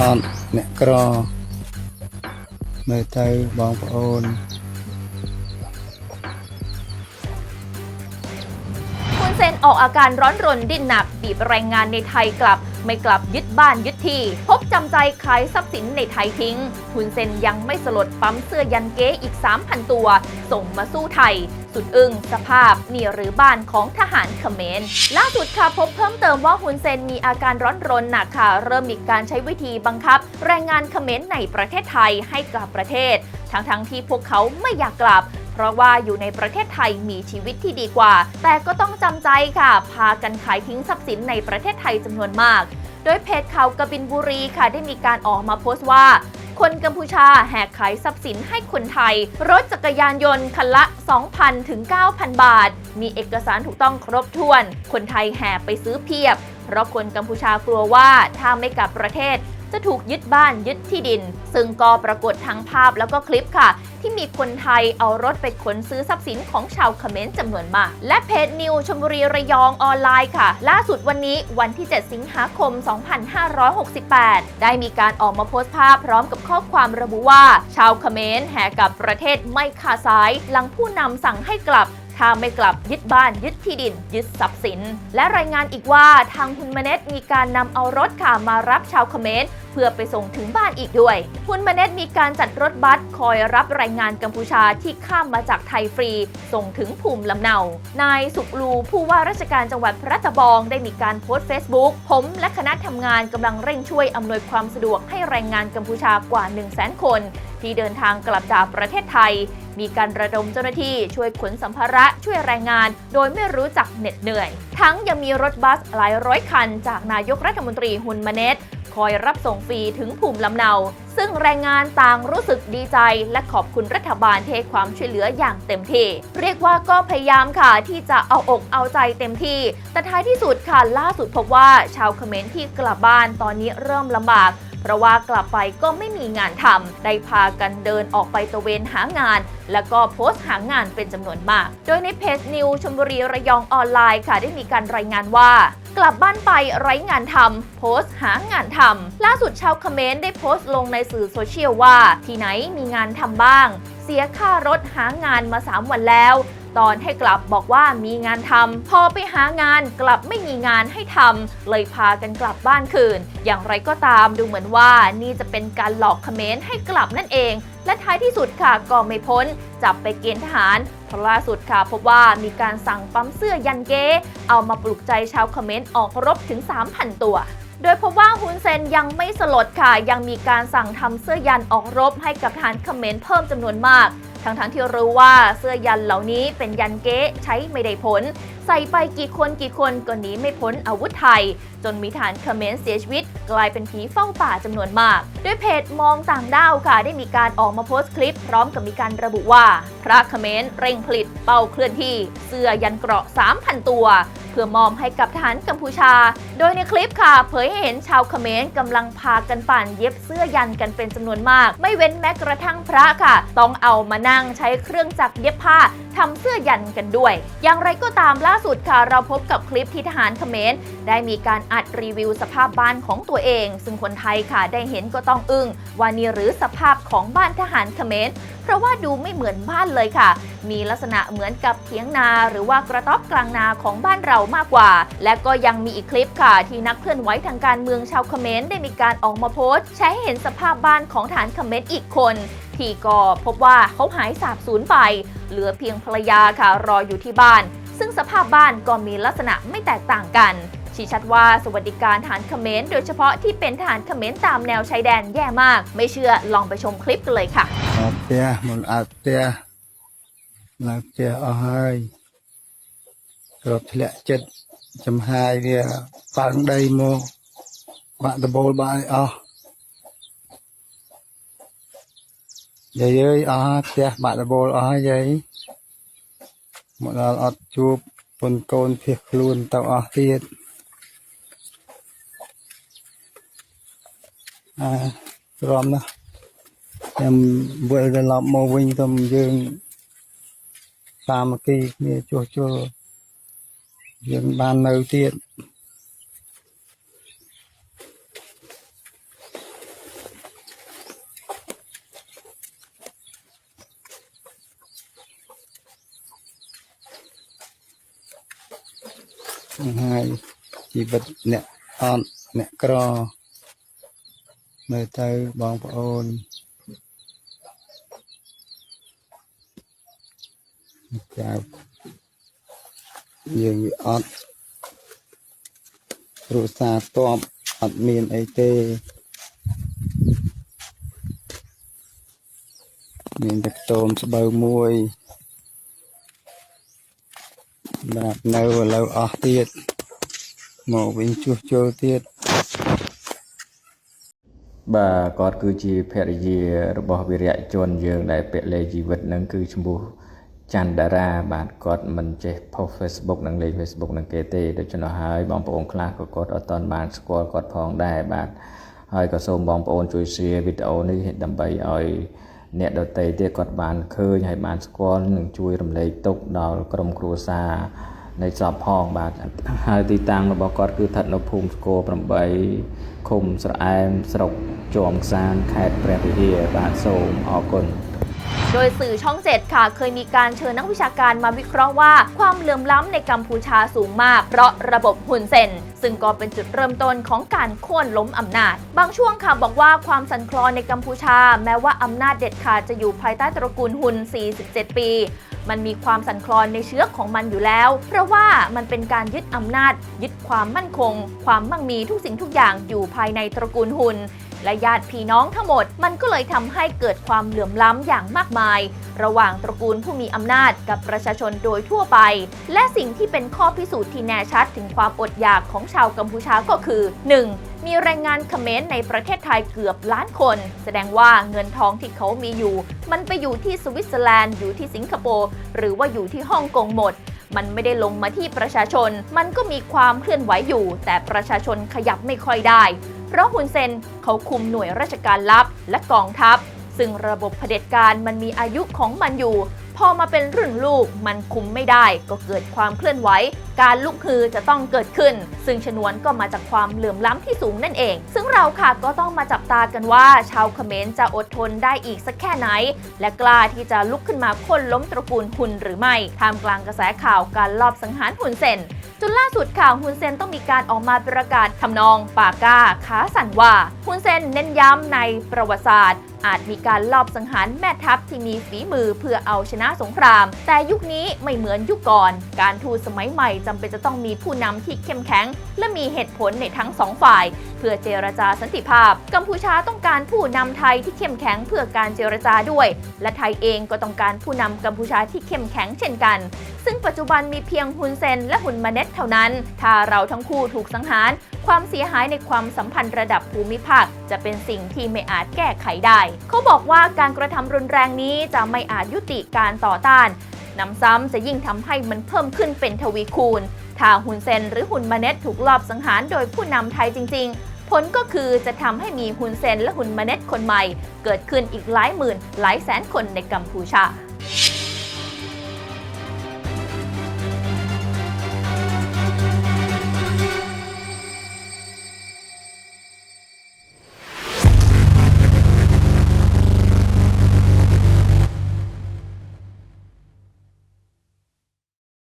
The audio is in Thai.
អត់អ្នកក្រមើលទៅបងប្អូន ออกอาการร้อนรนดิ้นหนักบีบแรงงานในไทยกลับ ไม่กลับยึดบ้านยึดที่ พบจำใจขายทรัพย์สินในไทยทิ้งคุณเซนยังไม่สลดปั๊มเสื้อยันเก๊อีก 3,000 ตัว ส่งมาสู้ไทย สุดอึ้งสภาพนี่หรือบ้านของทหารเขมรล่าสุดค่ะพบเพิ่มเติมว่าฮุนเซนมีอาการร้อนรนหนักค่ะ เริ่มมีการใช้วิธีบังคับ แรงงานเขมรในประเทศไทยให้กลับประเทศ ทั้งๆที่พวกเขาไม่อยากกลับ ราะว่าอยู่ในประเทศไทยมีชีวิตที่ดีกว่า แต่ก็ต้องจำใจค่ะ พากันขายทิ้งทรัพย์สินในประเทศไทยจำนวนมาก โดยเพจข่าวกบินบุรีค่ะได้มีการออกมาโพสต์ว่าคนกัมพูชาแหกขายทรัพย์สินให้คนไทย รถจักรยานยนต์คันละ 2,000 ถึง 9,000 บาท มีเอกสารถูกต้องครบถ้วน คนไทยแห่ไปซื้อเพียบ เพราะคนกัมพูชากลัวว่าถ้าไม่กลับประเทศ จะถูกยึดบ้านยึดที่ดิน ซึ่งก็ปรากฏทั้งภาพแล้วก็คลิปค่ะ ที่มีคนไทยเอารถไปขนซื้อทรัพย์สินของชาวเขมรจำนวนมาก และเพจนิวชมบุรีระยองออนไลน์ค่ะ ล่าสุดวันนี้วันที่ 7 สิงหาคม 2568 ได้มีการออกมาโพสต์ภาพพร้อมกับข้อความระบุว่า ชาวเขมรแห่กับประเทศไม่ขาดสาย หลังผู้นำสั่งให้กลับ ถ้าไม่กลับยึดบ้านยึดที่ดิน ยึดทรัพย์สิน และรายงานอีกว่าทางฮุนมเน็ตมีการนำเอารถค่ะมารับชาวเขมรเพื่อไปส่งถึงบ้านอีกด้วยฮุนมเน็ตมีการจัดรถบัสคอยรับแรงงานกัมพูชาที่ข้ามมาจากไทยฟรี ส่งถึงภูมิลำเนา นายสุกลูผู้ว่าราชการจังหวัดพระตะบองได้มีการโพสต์ Facebook ผมและคณะทำงานกำลังเร่งช่วยอำนวยความสะดวกให้แรงงานกัมพูชากว่า 1 0 0 0 0แคน ที่เดินทางกลับจากประเทศไทย มีการระดมเจ้าหน้าที่ช่วยขนสัมภาระช่วยแรงงาน โดยไม่รู้จักเหน็ดเหนื่อย ทั้งยังมีรถบัสหลายร้อยคัน จากนายกรัฐมนตรีฮุนมาเนตคอยรับส่งฟรีถึงภูมิลำเนา ซึ่งแรงงานต่างรู้สึกดีใจ และขอบคุณรัฐบาลที่ให้ความช่วยเหลืออย่างเต็มที่ เรียกว่าก็พยายามค่ะที่จะเอาอกเอาใจเต็มที่ แต่ท้ายที่สุดค่ะล่าสุดพบว่าชาวเขมรที่กลับบ้านตอนนี้เริ่มลำบาก เพราะว่ากลับไปก็ไม่มีงานทำได้พากันเดินออกไปตะเวนหางาน แล้วก็โพสต์หางานเป็นจำนวนมาก โดยในเพจนิวชมบุรีระยองออนไลน์ค่ะ ได้มีการรายงานว่ากลับบ้านไปไร้งานทำโพสต์หางานทำล่าสุดชาวคอมเขมรได้โพสต์ลงในสื่อโซเชียลว่า ที่ไหนมีงานทำบ้าง เสียค่ารถหางานมา 3 วันแล้ว ตอนให้กลับบอกว่ามีงานทำพอไปหางานกลับไม่มีงานให้ทำเลยพากันกลับบ้านคืน อย่างไรก็ตามดูเหมือนว่านี่จะเป็นการหลอกเขมรให้กลับนั่นเอง และท้ายที่สุดค่ะก็ไม่พ้น จับไปเกณฑ์ทหารเพราะล่าสุดค่ะพบว่ามีการสั่งปั๊มเสื้อยันเก้เอามาปลุกใจชาวเขมรออกรบถึง 3,000 ตัวโดยพบว่าฮุนเซนยังไม่สลดค่ะ ยังมีการสั่งทำเสื้อยันออกรบให้กับทหารเขมรเพิ่มจำนวนมาก ทั้งๆทที่รู้ว่าเสื้อยันเหล่านี้เป็นยันเก๊ใช้ไม่ได้ผล ใส่ไปกี่คนกี่คนก็หนีไม่พ้นอาวุธไทย จนมีฐานเขมรเสียชีวิต กลายเป็นผีเฝ้าป่าจำนวนมาก ด้วยเพจมองต่างด้าวค่ะได้มีการออกมาโพสต์คลิป พร้อมกับมีการระบุว่า พระเขมรเร่งผลิตเป้าเคลื่อนที่ เสื้อยันเกราะ 3,000 ตัว เพื่อมอบให้กับทหารกัมพูชา โดยในคลิปค่ะ เผยให้เห็นชาวเขมรกำลังพากันปั่นเย็บเสื้อยันกันเป็นจำนวนมาก ไม่เว้นแม้กระทั่งพระค่ะ ต้องเอามานั่งใช้เครื่องจักรเย็บผ้าทำเสื้อยันกันด้วย อย่างไรก็ตามล่าสุดค่ะ เราพบกับคลิปที่ทหารเขมรได้มีการอัดรีวิวสภาพบ้านของตัวเอง ซึ่งคนไทยค่ะได้เห็นก็ต้องอึ้งว่านี่หรือสภาพของบ้านทหารเขมรเพราะว่าดูไม่เหมือนบ้านเลยค่ะ มีลักษณะเหมือนกับเถียงนา หรือว่ากระต๊อบกลางนาของบ้านเรามากกว่า และก็ยังมีอีกคลิปค่ะ่ะที่นักเคลื่อนไหวทางการเมืองชาวคอมเมนต์ได้มีการออกมาโพสต์ ใช้ให้เห็นสภาพบ้านของฐานคอมเมนต์อีกคน ที่ก็พบว่าเขาหายสาบสูญไป เหลือเพียงภรรยาค่ะรออยู่ที่บ้าน ซึ่งสภาพบ้านก็มีลักษณะไม่แตกต่างกันชี้ชัดว่าสวัสดิการฐานคอมเมนต์โดยเฉพาะที่เป็นฐานคอมเมนต์ตามแนวชายแดนแย่มาก ไม่เชื่อลองไปชมคลิปกันเลยค่ะอาเตียมันอาเตียหลังเตียเอาให้รถเละเจ็ด ចំហាយវាប៉ើងដីមកបាក់ដបូលបាក់ឲ្យអស់យាយអើយអស់ហើយផ្ទះបាក់ដបូលអស់ហើយយាយមកដល់អត់ជួបពុនកូនភៀសខ្លួនទៅអស់ទៀតអើព្រមណាស់ខ្ញុំវិលត្រឡប់មកវិញទៅយើងសាមគ្គីគ្នាជួសជុល យើងបាននៅទៀតនឹងហើយជីវិតអ្នកអត់អ្នកក្រមើលទៅបងប្អូនចៅ យើងវាអត់គ្រួសារតបអត់មានអីទេមានតែខ្ទមស្បូវមួយសម្រាប់នៅឥឡូវអស់ទៀតមកវិញជួសជុលទៀតបាទគាត់គឺជាភរិយារបស់វីរៈជនយើងដែលពលិជីវិតហ្នឹងគឺឈ្មោះ ច័ន្ទតារាបាទគាត់មិនចេះផុស Facebook និងលេង Facebook នឹងគេទេដូច្នោះហើយបងប្អូនខ្លះក៏គាត់អត់ទាន់បានស្គាល់គាត់ផងដែរបាទហើយក៏សូមបងប្អូនជួយ share វីដេអូនេះដើម្បីឲ្យអ្នកដទៃទៀតគាត់បានឃើញហើយបានស្គាល់និងជួយរំលែកទុកដល់ក្រុមគ្រួសារនៃសពផងបាទហើយទីតាំងរបស់គាត់គឺស្ថិតនៅភូមិស្គរ8ឃុំស្រអែមស្រុកជាំខ្សានខេត្តព្រះវិហារបាទសូមអរគុណ โดยสื่อช่อง 7 ค่ะ เคยมีการเชิญนักวิชาการมาวิเคราะห์ว่า ความเหลื่อมล้ำในกัมพูชาสูงมาก เพราะระบบหุ่นเซนซึ่งก็เป็นจุดเริ่มต้นของการโค่นล้มอำนาจ บางช่วงค่ะบอกว่าความสั่นคลอนในกัมพูชา แม้ว่าอำนาจเด็ดขาดจะอยู่ภายใต้ตระกูลหุ่น47 ปี มันมีความสั่นคลอนในเชื้อของมันอยู่แล้ว เพราะว่ามันเป็นการยึดอำนาจ ยึดความมั่นคง ความมั่งมีทุกสิ่งทุกอย่างอยู่ภายในตระกูลหุ่น และญาติพี่น้องทั้งหมด มันก็เลยทำให้เกิดความเหลื่อมล้ำอย่างมากมาย ระหว่างตระกูลผู้มีอำนาจกับประชาชนโดยทั่วไป และสิ่งที่เป็นข้อพิสูจน์ที่แน่ชัดถึงความอดอยากของชาวกัมพูชาก็คือ 1. มีแรงงานเขมรในประเทศไทยเกือบล้านคน แสดงว่าเงินทองที่เขามีอยู่ มันไปอยู่ที่สวิตเซอร์แลนด์อยู่ที่สิงคโปร์หรือว่าอยู่ที่ฮ่องกงหมดมันไม่ได้ลงมาที่ประชาชน มันก็มีความเคลื่อนไหวอยู่ แต่ประชาชนขยับไม่ค่อยได้ เพราะฮุนเซนเขาคุมหน่วยราชการลับและกองทัพ ซึ่งระบบเผด็จการมันมีอายุของมันอยู่ พอมาเป็นรุ่นลูกมันคุมไม่ได้ ก็เกิดความเคลื่อนไหว การลุกฮือจะต้องเกิดขึ้น ซึ่งชนวนก็มาจากความเหลื่อมล้ำที่สูงนั่นเอง ซึ่งเราค่ะก็ต้องมาจับตากันว่า ชาวเขมรจะอดทนได้อีกสักแค่ไหน และกล้าที่จะลุกขึ้นมาค้นล้มตระกูลหุนหรือไม่ท่ามกลางกระแสข่าวการลอบสังหารหุนเซน จนล่าสุดข่าวฮุนเซนต้องมีการออกมาประกาศทำนองปากกาขาสั่นว่าฮุนเซนเน้นย้ำในประวัติศาสตร์อาจมีการลอบสังหารแม่ทัพที่มีฝีมือเพื่อเอาชนะสงคราม แต่ยุคนี้ไม่เหมือนยุคก่อน การทูตสมัยใหม่จำเป็นจะต้องมีผู้นำที่เข้มแข็ง และมีเหตุผลในทั้งสองฝ่าย เพื่อเจรจาสันติภาพ กัมพูชาต้องการผู้นำไทยที่เข้มแข็งเพื่อการเจรจาด้วย และไทยเองก็ต้องการผู้นำกัมพูชาที่เข้มแข็งเช่นกัน ซึ่งปัจจุบันมีเพียงฮุนเซนและฮุนมาเน็ตเท่านั้น ถ้าเราทั้งคู่ถูกสังหาร ความเสียหายในความสัมพันธ์ระดับภูมิภาค จะเป็นสิ่งที่ไม่อาจแก้ไขได้ เขาบอกว่าการกระทำรุนแรงนี้จะไม่อาจยุติการต่อต้านนำซ้ำจะยิ่งทำให้มันเพิ่มขึ้นเป็นทวีคูณ ถ้าฮุนเซนหรือฮุนมาเน็ตถูกลอบสังหารโดยผู้นำไทยจริง ๆ ผลก็คือจะทำให้มีฮุนเซนและฮุนมาเน็ตคนใหม่ เกิดขึ้นอีกหลายหมื่นหลายแสนคนในกัมพูชา